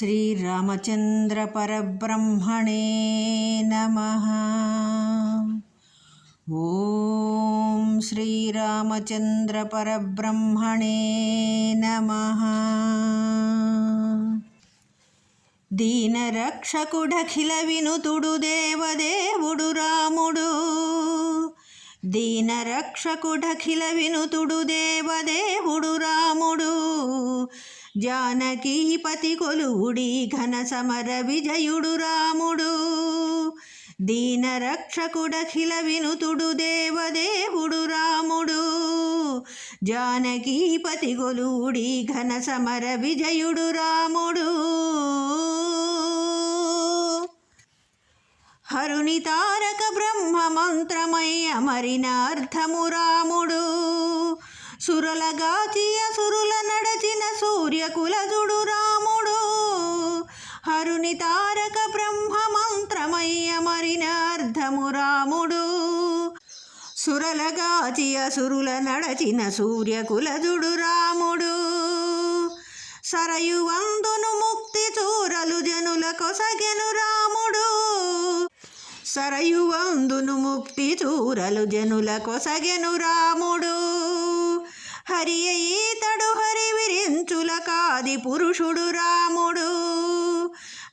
श्रीरामचन्द्रपरब्रह्मणे नमः ॐ श्रीरामचन्द्रपरब्रह्मणे नमः దీనరక్షకుడఖిల వినుతుడు దేవదేవుడు రాముడు దీనరక్షకుడఖిల వినుతుడు దేవదేవుడు రాముడు జానకీపతి కొలువుడి ఘన సమర విజయుడు రాముడు. దీనరక్షకుడఖిల వినుతుడు దేవదేవుడు రాముడు. జానకీపతి కొలువుడి ఘన సమర విజయుడు రాముడు. హరుని తారక బ్రహ్మ మంత్రమై అమరిన అర్థము రాముడు. సురలగాచి అసురుల నడచిన సూర్యకులజుడు రాముడు. హరుని తారక బ్రహ్మ మంత్రమయ్య అమరిన అర్థము రాముడు. సురలగాచి అసురుల నడచిన సూర్యకులజుడు రాముడు. సరయువందును ముక్తి చూరలు జనుల కొసగెను రాముడు. సరయువందును ముక్తి చూరలు జనుల కొసగెను రాముడు. హరి ఈతడు హరి విరించుల కాది పురుషుడు రాముడు.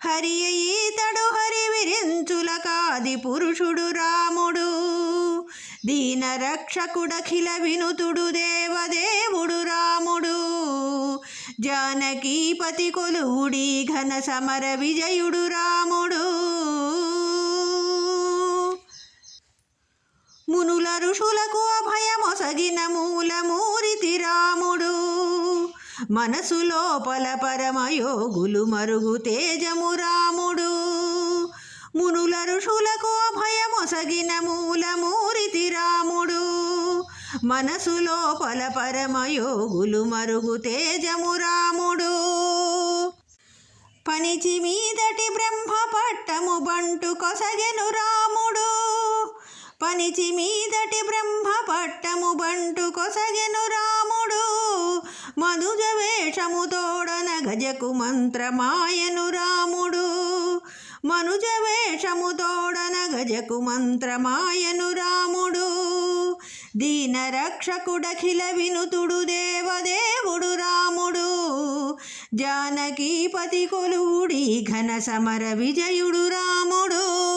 హరి ఈతడు హరి విరించుల కాది పురుషుడు రాముడు. దీన రక్షకుడఖిల వినుతుడు దేవదేవుడు రాముడు. జానకీపతి కొలువుడి ఘన సమర విజయుడు రాముడు. ఋషులకు అభయమొసగిన మూలమూరితి రాముడు. మనసు లోపల పరమయోగులు మరుగు తేజము రాముడు. మునుల ఋషులకు అభయమొసగిన మూలమూరితి రాముడు. మనసు లోపల పరమయోగులు మరుగు తేజము రాముడు. పనిచి మీదటి బ్రహ్మ పట్టము బంటు కొసగెను రాముడు. పనిచి మీదటి బ్రహ్మ పట్టము బంటు కొసగెను రాముడు. మనుజ వేషము తోడన గజకు మంత్రమాయను రాముడు. మనుజ వేషము తోడన గజకు మంత్రమాయను రాముడు. దీన రక్షకుడఖిల వినుతుడు దేవదేవుడు రాముడు. జానకీపతి కొలువుడి ఘన సమర విజయుడు రాముడు.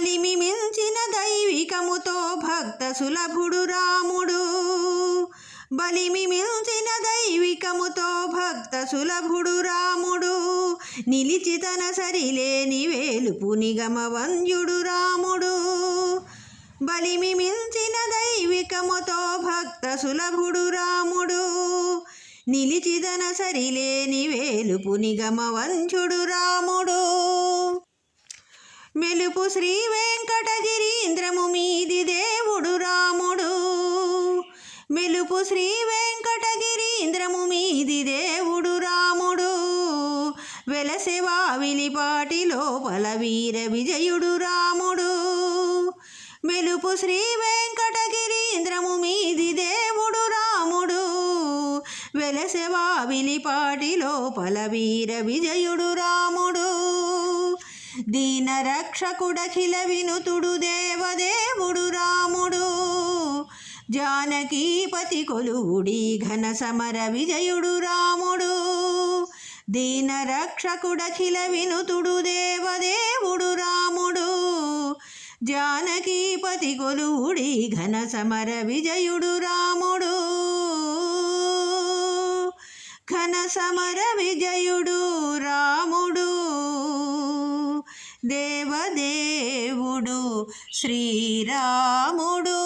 కలిమి మించిన దైవికముతో భక్త సులభుడు రాముడు. బలిమి మించిన దైవికముతో భక్త సులభుడు రాముడు. నిలిచి తన సరిలేని వేలుపు నిగమవంద్యుడు రాముడు. బలిమి మించిన దైవికముతో భక్త సులభుడు రాముడు నిలిచిదన సరిలేని వేలుపు నిగమ రాముడు. మెలుపు శ్రీ వెంకటగిరీంద్రము మీది దేవుడు రాముడు. మెలుపు శ్రీ వెంకటగిరీంద్రము మీది దేవుడు రాముడు. వెలసెవావిలిపాటి లోపల వీర విజయుడు రాముడు. మెలుపు శ్రీ వెంకటగిరీంద్రము మీది దేవుడు రాముడు. వెలసెవావిలిపాటి లోపల వీర విజయుడు రాముడు. దీన రక్షకుడఖిల వినుతుడు దేవదేవుడు రాముడు. జానకీపతి కొలువుడి ఘన సమర విజయుడు రాముడు. దీన రక్షకుడఖిల వినుతుడు దేవదేవుడు రాముడు. జానకీపతి కొలువుడి ఘన సమర విజయుడు రాముడు. ఘన సమర విజయుడు రాముడు. దేవదేవుడు శ్రీరాముడు.